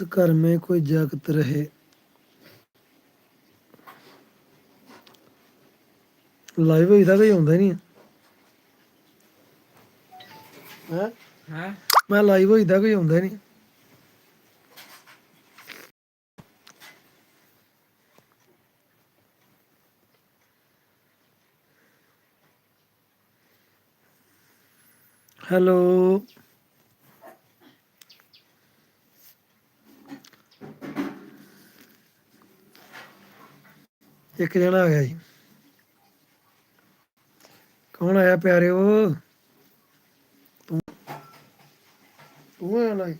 बस घर में कोई जागत रहे ਲਾਈਵ ਹੋਈ ਤਾਂ ਕੋਈ ਆਉਂਦਾ ਨਹੀਂ ਹੈ ਹੈ ਮੈਂ ਲਾਈਵ ਹੋਈ ਤਾਂ ਕੋਈ ਆਉਂਦਾ ਨਹੀਂ ਹੈਲੋ ਇੱਕ ਜਣਾ ਆ ਗਿਆ ਜੀ। ਕੌਣ ਆਇਆ ਪਿਆਰਿਓ ਤੂੰ ਤੂੰ ਆਇਆ ਲਾਈ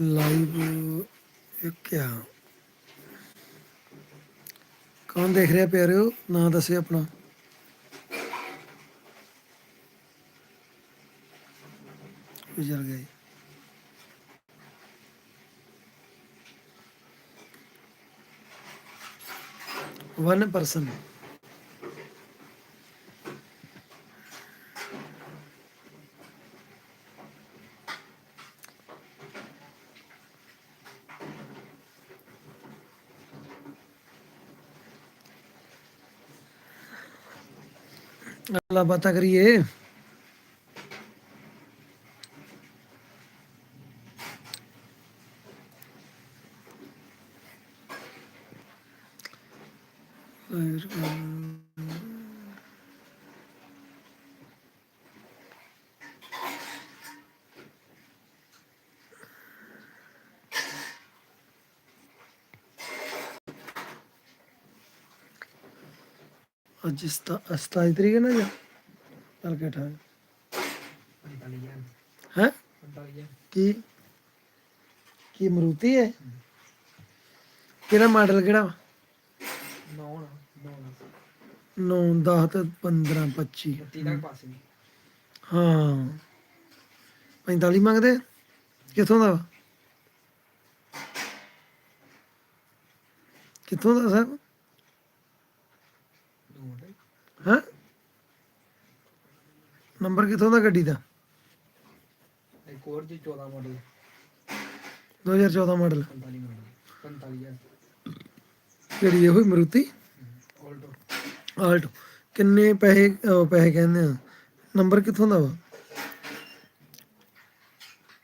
ਲਾਈਵ ਇਹ ਕਿਆ ਕੌਣ ਦੇਖ ਰਿਹਾ ਪਿਆਰਿਓ? ਨਾਂ ਦੱਸਿਓ ਆਪਣਾ। ਗੁਜ਼ਰ ਗਏ ਵਨ ਪਰਸਨ ਗੱਲਾਂ ਬਾਤਾਂ ਕਰੀਏ ਅੱਜ ਸਤਾ 27 ਤਰੀਕ ਹੈ ਨਾ ਜੀ ਕੱਲ ਕੇ ਠਾ 45000 ਹੈ 45000 ਕੀ ਕੀ ਮਰੂਤੀ ਹੈ ਕਿਹੜਾ ਮਾਡਲ ਕਿਹੜਾ ਵਾ? 9 9 9 10 ਤੇ 15 25 30 ਤੱਕ ਪਾਸ ਨਹੀਂ ਹਾਂ। 45 ਮੰਗਦੇ? ਕਿੱਥੋਂ ਦਾ? ਕਿੱਥੋਂ ਦਾ ਸਰ? ਹਾਂ? ਨੰਬਰ ਕਿੱਥੋਂ ਦਾ ਗੱਡੀ ਦਾ? ਇੱਕ ਹੋਰ ਜੀ 14 ਮਾਡਲ 2014 ਮਾਡਲ 45 ਮਾਡਲ 45000 ਕਿਹੜੀ ਇਹੋ ਹੀ ਮਰੂਤੀ? ਆਲਟੋ ਕਿੰਨੇ ਪੈਸੇ ਅਹ ਪੈਸੇ ਕਹਿੰਦੇ ਆ? ਨੰਬਰ ਕਿੱਥੋਂ ਦਾ ਵਾ?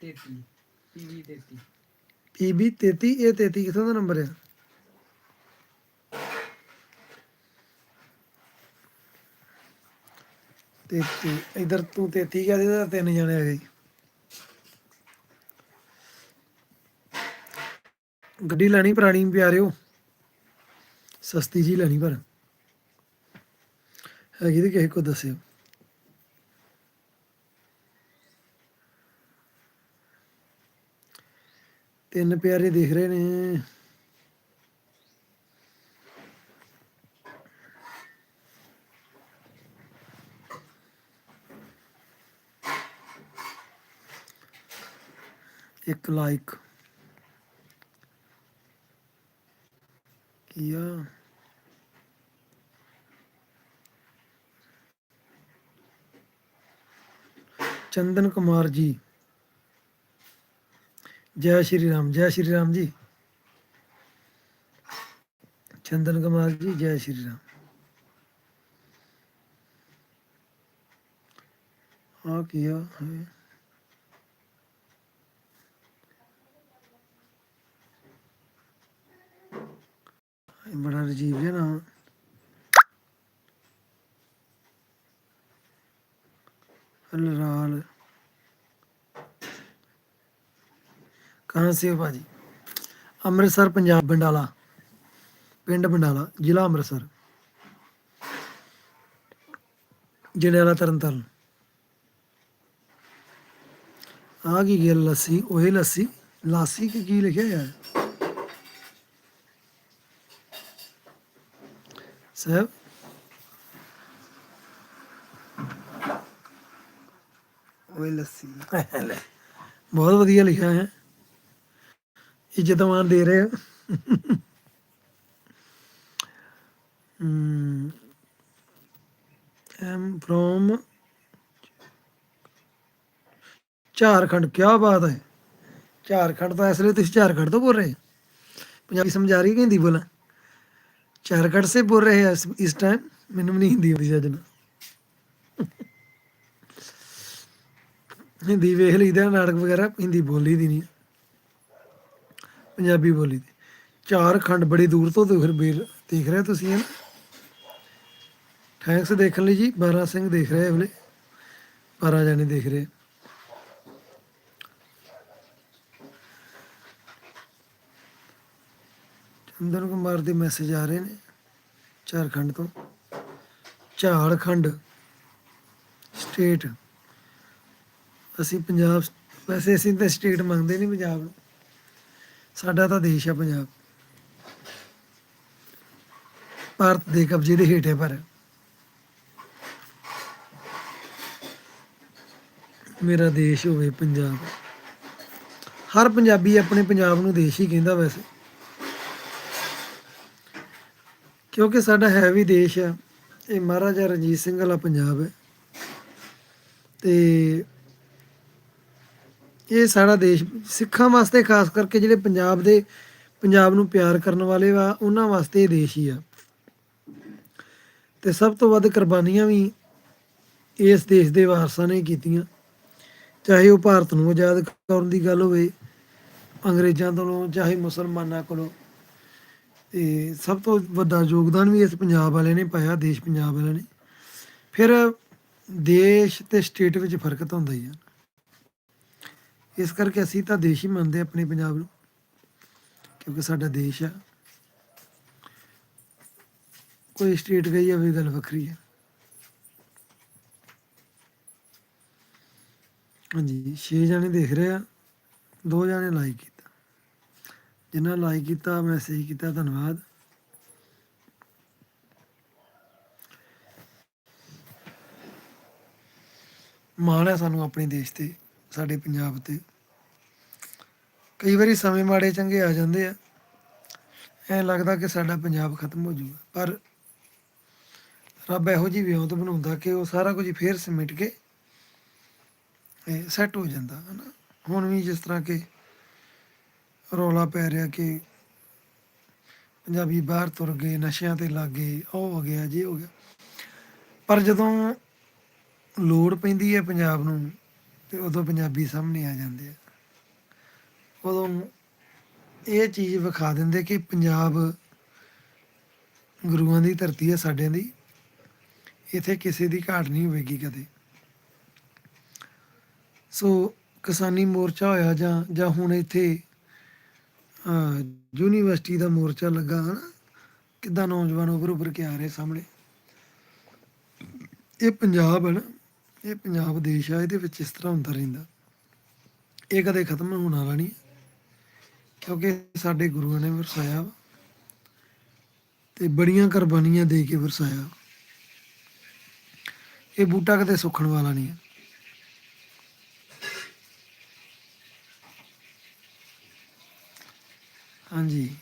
33 ਪੀਵੀ 33 PB 33 ਇਹ 33 ਕਿੱਥੋਂ ਦਾ ਨੰਬਰ ਆ? ਤੇਤੀ। ਇਧਰ ਤੂੰ 33 ਕਹਿ ਦੇ ਤਾਂ ਤਿੰਨ ਜਣੇ ਆ ਗਏ। ਗੱਡੀ ਲੈਣੀ ਪੁਰਾਣੀ ਪਿਆਰਿਓ। ਸਸਤੀ ਜੀ ਲੈਣੀ ਪਰ। ਹੈਗੀ ਤੇ ਕਿਸੇ ਕੋ ਦੱਸਿਓ ਤਿੰਨ ਪਿਆਰੇ ਦੇਖ ਰਹੇ ਨੇ ਇੱਕ ਲਾਈਕ ਕੀਆ ਚੰਦਨ ਕੁਮਾਰ ਜੀ ਜੈ ਸ਼੍ਰੀ ਰਾਮ ਜੈ ਸ਼੍ਰੀ ਰਾਮ ਜੀ ਚੰਦਨ ਕੁਮਾਰ ਜੀ ਜੈ ਸ਼੍ਰੀ ਰਾਮ ਆ ਕੀਆ ਹੈ ਇਹ ਬੜਾ ਅਜੀਬ ਜਿਹਾ ਨਾਮ हलराल कहाँ से हो भाजी ਅੰਮ੍ਰਿਤਸਰ ਪੰਜਾਬ ਬੰਡਾਲਾ ਪਿੰਡ ਬੰਡਾਲਾ ਜ਼ਿਲ੍ਹਾ ਅੰਮ੍ਰਿਤਸਰ ਜੜਿਆਲਾ ਤਰਨਤਾਰਨ ਆ ਕੀ ਗੱਲ ਲੱਸੀ ਉਹੀ ਲੱਸੀ ਲਾਸੀ ਕੀ ਕੀ ਲਿਖਿਆ ਯਾਰ ਸਾਹਿਬ ਓਏ ਲੱਸੀ। ਲੈ, ਬਹੁਤ ਵਧੀਆ ਲਿਖਿਆ ਹੈ। ਇੱਜ਼ਤਮਾਨ ਦੇ ਰਹੇ ਹੋ ਐਮ ਫਰੋਮ ਝਾਰਖੰਡ ਕੀ ਬਾਤ ਹੈ। ਝਾਰਖੰਡ ਤਾਂ ਇਸ ਲਈ ਤੁਸੀਂ ਝਾਰਖੰਡ ਤੋਂ ਬੋਲ ਰਹੇ ਹੋ। ਪੰਜਾਬੀ ਸਮਝ ਆ ਰਹੀ ਕਿ ਹਿੰਦੀ ਬੋਲਾਂ। ਝਾਰਖੰਡ ਸੇ ਬੋਲ ਰਹੇ ਹੈ ਇਸ- ਇਸ ਟਾਈਮ ਮੈਨੂੰ ਵੀ ਨਹੀਂ ਹਿੰਦੀ ਆਉਂਦੀ ਜੱਜ ਹਿੰਦੀ ਵੇਖ ਲਈਦਾ, ਨਾਟਕ ਵਗੈਰਾ, ਹਿੰਦੀ ਬੋਲੀ ਦੀ ਨਹੀਂ। ਪੰਜਾਬੀ ਬੋਲੀ ਦੀ। ਝਾਰਖੰਡ ਬੜੀ ਦੂਰ ਤੋਂ ਦੇਖ ਦੇਖ ਰਹੇ ਤੁਸੀਂ ਹੈ ਥੈਂਕਸ ਦੇਖਣ ਲਈ ਜੀ 12 ਸਿੰਘ ਦੇਖ ਰਹੇ ਹਲੇ 12 ਜਾਣੇ ਦੇਖ ਰਹੇ ਚੰਦਨ ਕੁਮਾਰ ਦੇ ਮੈਸੇਜ ਆ ਰਹੇ ਨੇ ਝਾਰਖੰਡ ਤੋਂ। ਝਾਰਖੰਡ ਸਟੇਟ ਅਸੀਂ ਪੰਜਾਬ ਵੈਸੇ ਅਸੀਂ ਤਾਂ ਸਟੇਟ ਮੰਗਦੇ ਨਹੀਂ ਪੰਜਾਬ ਨੂੰ। ਸਾਡਾ ਤਾਂ ਦੇਸ਼ ਆ ਪੰਜਾਬ। ਭਾਰਤ ਦੇ ਕਬਜ਼ੇ ਦੇ ਹੇਠ ਹੈ ਪਰ। ਮੇਰਾ ਦੇਸ਼ ਹੋਵੇ ਪੰਜਾਬ। ਹਰ ਪੰਜਾਬੀ ਆਪਣੇ ਪੰਜਾਬ ਨੂੰ ਦੇਸ਼ ਹੀ ਕਹਿੰਦਾ ਵੈਸੇ। ਕਿਉਂਕਿ ਸਾਡਾ ਹੈ ਵੀ ਦੇਸ਼ ਆ। ਇਹ ਮਹਾਰਾਜਾ ਰਣਜੀਤ ਸਿੰਘ ਵਾਲਾ ਪੰਜਾਬ ਹੈ। ਤੇ ਇਹ ਸਾਡਾ ਦੇਸ਼ ਸਿੱਖਾਂ ਵਾਸਤੇ, ਖਾਸ ਕਰਕੇ ਜਿਹੜੇ ਪੰਜਾਬ ਦੇ, ਪੰਜਾਬ ਨੂੰ ਪਿਆਰ ਕਰਨ ਵਾਲੇ ਵਾ, ਉਹਨਾਂ ਵਾਸਤੇ ਇਹ ਦੇਸ਼ ਹੀ ਆ। ਤੇ ਸਭ ਤੋਂ ਵੱਧ ਕੁਰਬਾਨੀਆਂ ਵੀ ਇਸ ਦੇਸ਼ ਦੇ ਵਾਰਸਾਂ ਨੇ ਕੀਤੀਆਂ। ਚਾਹੇ ਉਹ ਭਾਰਤ ਨੂੰ ਆਜ਼ਾਦ ਕਰਨ ਦੀ ਗੱਲ ਹੋਵੇ, ਅੰਗਰੇਜ਼ਾਂ ਤੋਂ ਚਾਹੇ ਮੁਸਲਮਾਨਾਂ ਕੋਲੋਂ। ਤੇ ਸਭ ਤੋਂ ਵੱਡਾ ਯੋਗਦਾਨ ਵੀ ਇਸ ਪੰਜਾਬ ਵਾਲੇ ਨੇ ਪਾਇਆ, ਦੇਸ਼ ਪੰਜਾਬ ਵਾਲਿਆਂ ਨੇ। ਫਿਰ ਦੇਸ਼ ਤੇ ਸਟੇਟ ਵਿੱਚ ਫ਼ਰਕ ਤਾਂ ਹੁੰਦਾ ਹੀ ਆ। ਇਸ ਕਰਕੇ ਅਸੀਂ ਤਾਂ ਦੇਸ਼ ਹੀ ਮੰਨਦੇ ਆਪਣੇ ਪੰਜਾਬ ਨੂੰ, ਕਿਉਂਕਿ ਸਾਡਾ ਦੇਸ਼ ਆ। ਕੋਈ ਸਟੇਟ ਗਈ ਆ ਵੀ ਗੱਲ ਵੱਖਰੀ ਹੈ ਹਾਂਜੀ 6 ਜਾਣੇ ਦੇਖ ਰਹੇ ਆ, ਦੋ ਜਣੇ ਲਾਈਕ ਕੀਤਾ। ਜਿਨ੍ਹਾਂ ਲਾਈਕ ਕੀਤਾ ਮੈਸੇਜ ਕੀਤਾ, ਧੰਨਵਾਦ। ਮਾਣ ਹੈ ਸਾਨੂੰ ਆਪਣੇ ਦੇਸ਼ ਤੇ। ਸਾਡੇ ਪੰਜਾਬ ਤੇ। ਕਈ ਵਾਰੀ ਸਮੇਂ ਮਾੜੇ ਚੰਗੇ ਆ ਜਾਂਦੇ ਆ। ਐ ਲੱਗਦਾ ਕਿ ਸਾਡਾ ਪੰਜਾਬ ਖਤਮ ਹੋ ਜਾਊਗਾ ਪਰ ਰੱਬ ਇਹੋ ਜਿਹੀ ਵਿਉਂਤ ਬਣਾਉਂਦਾ ਕਿ ਉਹ ਸਾਰਾ ਕੁਝ ਫੇਰ ਸਮਿਟ ਕੇ ਸੈੱਟ ਹੋ ਜਾਂਦਾ, ਹਨਾ? ਹੁਣ ਵੀ ਜਿਸ ਤਰ੍ਹਾਂ ਕਿ ਰੌਲਾ ਪੈ ਰਿਹਾ ਕਿ ਪੰਜਾਬੀ ਬਾਹਰ ਤੁਰ ਗਏ, ਨਸ਼ਿਆਂ ਤੇ ਲੱਗ ਗਏ, ਉਹ ਹੋ ਗਿਆ, ਜੇ ਹੋ ਗਿਆ। ਪਰ ਜਦੋਂ ਲੋੜ ਪੈਂਦੀ ਹੈ ਪੰਜਾਬ ਨੂੰ ਤੇ ਉਦੋਂ ਪੰਜਾਬੀ ਸਾਹਮਣੇ ਆ ਜਾਂਦੇ ਆ। ਉਦੋਂ ਇਹ ਚੀਜ਼ ਵਿਖਾ ਦਿੰਦੇ ਕਿ ਪੰਜਾਬ ਗੁਰੂਆਂ ਦੀ ਧਰਤੀ ਹੈ ਸਾਡਿਆਂ ਦੀ। ਇੱਥੇ ਕਿਸੇ ਦੀ ਘਾਟ ਨਹੀਂ ਹੋਵੇਗੀ ਕਦੇ। ਸੋ ਕਿਸਾਨੀ ਮੋਰਚਾ ਹੋਇਆ ਜਾਂ ਜਾਂ ਹੁਣ ਇੱਥੇ ਯੂਨੀਵਰਸਿਟੀ ਦਾ ਮੋਰਚਾ ਲੱਗਾ ਹਨਾ। ਕਿੱਦਾਂ ਨੌਜਵਾਨ ਉੱਭਰ ਉੱਭਰ ਕੇ ਆ ਰਹੇ ਸਾਹਮਣੇ। ਇਹ ਪੰਜਾਬ ਹੈ ਨਾ। ਇਹ ਪੰਜਾਬ ਦੇਸ਼ ਆ, ਇਹਦੇ ਵਿੱਚ ਇਸ ਤਰ੍ਹਾਂ ਹੁੰਦਾ ਰਹਿੰਦਾ। ਇਹ ਕਦੇ ਖਤਮ ਹੋਣ ਵਾਲਾ ਨਹੀਂ ਕਿਉਂਕਿ ਸਾਡੇ ਗੁਰੂਆਂ ਨੇ ਵਰਸਾਇਆ ਵਾ ਤੇ ਬੜੀਆਂ ਕੁਰਬਾਨੀਆਂ ਦੇ ਕੇ ਵਰਸਾਇਆ ਇਹ ਬੂਟਾ ਕਦੇ ਸੁੱਕਣ ਵਾਲਾ ਨਹੀਂ ਹੈ। ਹਾਂਜੀ।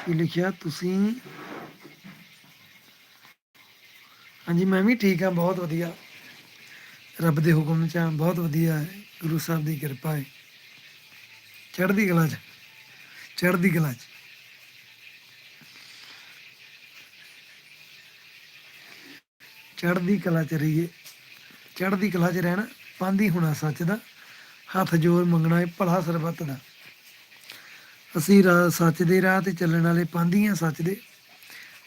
ਕੀ ਲਿਖਿਆ ਤੁਸੀਂ। ਹਾਂਜੀ ਮੈਂ ਵੀ ਠੀਕ ਹਾਂ ਬਹੁਤ ਵਧੀਆ। ਰੱਬ ਦੇ ਹੁਕਮ ਚ ਹਾਂ, ਬਹੁਤ ਵਧੀਆ ਹੈ। ਗੁਰੂ ਸਾਹਿਬ ਦੀ ਕਿਰਪਾ ਹੈ। ਚੜ੍ਹਦੀ ਕਲਾ ਚ ਚੜ੍ਹਦੀ ਕਲਾ ਚ। ਚੜ੍ਹਦੀ ਕਲਾ ਚ ਰਹੀਏ। ਚੜ੍ਹਦੀ ਕਲਾ ਚ ਰਹਿਣਾ ਪਾਂਦੀ ਹੋਣਾ ਸੱਚ ਦਾ। ਹੱਥ ਜੋਰ ਮੰਗਣਾ ਹੈ ਭਲਾ ਸਰਬੱਤ ਦਾ। ਅਸੀਂ ਸੱਚ ਦੇ ਰਾਹ ਤੇ ਚੱਲਣ ਵਾਲੇ ਪਾਂਦੀ ਹਾਂ ਸੱਚ ਦੇ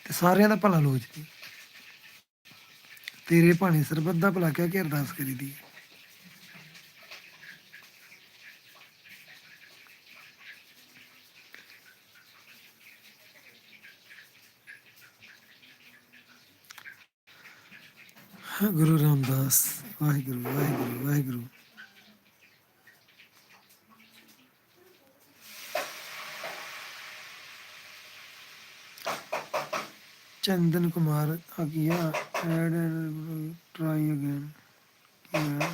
ਤੇ ਸਾਰਿਆਂ ਦਾ ਭਲਾ ਲੋਚਦੀ ਤੇਰੇ ਭਾਣੇ ਸਰਬੱਤ ਦਾ ਭਲਾ ਕਹਿ ਕੇ ਅਰਦਾਸ ਕਰੀਦੀ ਹੈ ਗੁਰੂ ਰਾਮਦਾਸ, ਵਾਹਿਗੁਰੂ ਵਾਹਿਗੁਰੂ ਵਾਹਿਗੁਰੂ। चंदन कुमार आगिया एड ਐਡ अगेन किया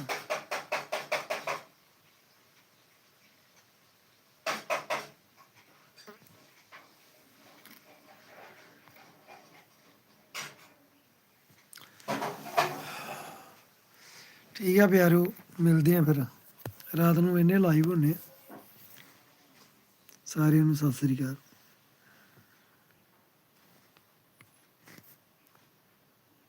ਠੀਕ ਆ ਪਿਆਰੋ, ਮਿਲਦੇ ਆ ਫਿਰ। ਰਾਤ ਨੂੰ ਇੰਨੇ ਲਾਈਵ ਹੁੰਨੇ ਸਾਰਿਆਂ ਨੂੰ ਸਤਿ ਸ੍ਰੀ ਅਕਾਲ।